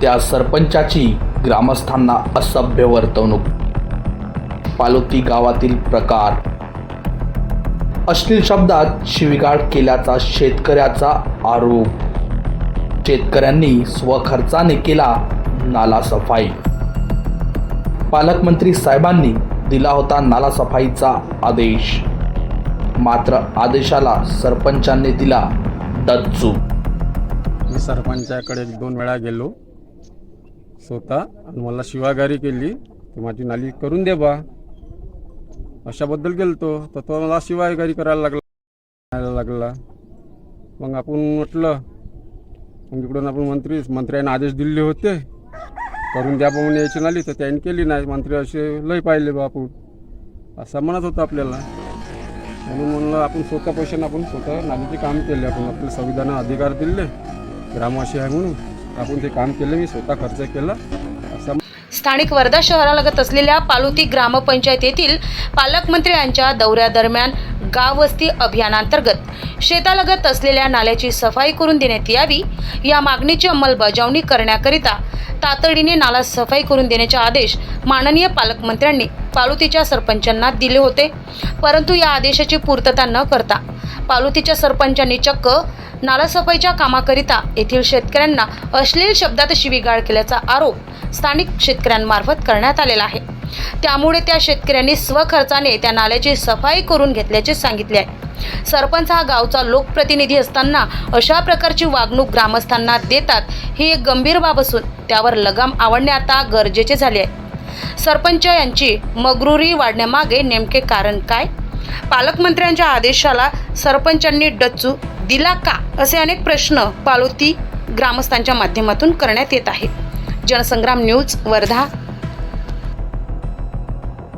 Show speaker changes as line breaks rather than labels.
त्या सरपंचाची ग्रामस्थांना असभ्य वर्तवणूक. पालोती गावातील प्रकार. अश्लील शब्दात शिविगाळ केल्याचा शेतकऱ्याचा आरोप. शेतकऱ्यांनी स्वखर्चाने केला नाला सफाई पालकमंत्री साहेबांनी दिला होता नाला सफाईचा आदेश. मात्र आदेशाला सरपंचांनी दिला दच्चू
मी सरपंचाकडे दोन वेळा गेलो. स्वतः आणि मला शिवागारी केली. की माझी नाली करून दे बा. अशाबद्दल गेलतो. तर तो मला शिवागारी करायला लागला. करायला लागला. मग आपण म्हटलं मग इकडून आपण मंत्री मंत्र्यांना आदेश दिले होते. करून द्या बा म्हणून यायची नाली. तर त्यांनी केली नाही. मंत्री असे लय पाहिले बा आपण. असं म्हणत होतं आपल्याला. म्हणून म्हणलं आपण स्वतः पैशाने आपण स्वतः नालीचे काम केले. आपण आपल्या संविधानात अधिकार दिले. ग्रामवासी आहे म्हणून. आपण ते काम केलं मी स्वतः खर्च केला. असं
स्थानिक वर्धा शहरालगत असलेल्या पालुती ग्रामपंचायतीतील येथील पालकमंत्र्यांच्या दौऱ्यादरम्यान गाववस्ती अभियानांतर्गत शेतालगत असलेल्या नाल्याची सफाई करून देण्यात यावी या मागणीची अंमलबजावणी करण्याकरिता तातडीने नाला सफाई करून देण्याचे आदेश माननीय पालकमंत्र्यांनी पालुतीच्या सरपंचांना दिले होते. परंतु या आदेशाची पूर्तता न करता पालुतीच्या सरपंचांनी चक्क नालासफाईच्या कामाकरिता येथील शेतकऱ्यांना अश्लील शब्दात शिवीगाळ केल्याचा आरोप स्थानिक शेतकऱ्यांमार्फत करण्यात आलेला आहे. त्यामुळे त्या शेतकऱ्यांनी स्वखर्चाने त्या नाल्याची सफाई करून घेतल्याचे सांगितले आहे. सरपंच हा गावचा लोकप्रतिनिधी असताना अशा प्रकारची वागणूक ग्रामस्थांना देतात ही एक गंभीर बाब असून त्यावर लगाम आवडणे आता गरजेचे झाले आहे. सरपंच यांची मगरुरी वाढण्यामागे नेमके कारण काय? पालकमंत्र्यांच्या आदेशाला सरपंचांनी डच्चू दिला का? असे अनेक प्रश्न पालोती ग्रामस्थांच्या माध्यमातून करण्यात येत आहेत. जनसंग्राम न्यूज वर्धा.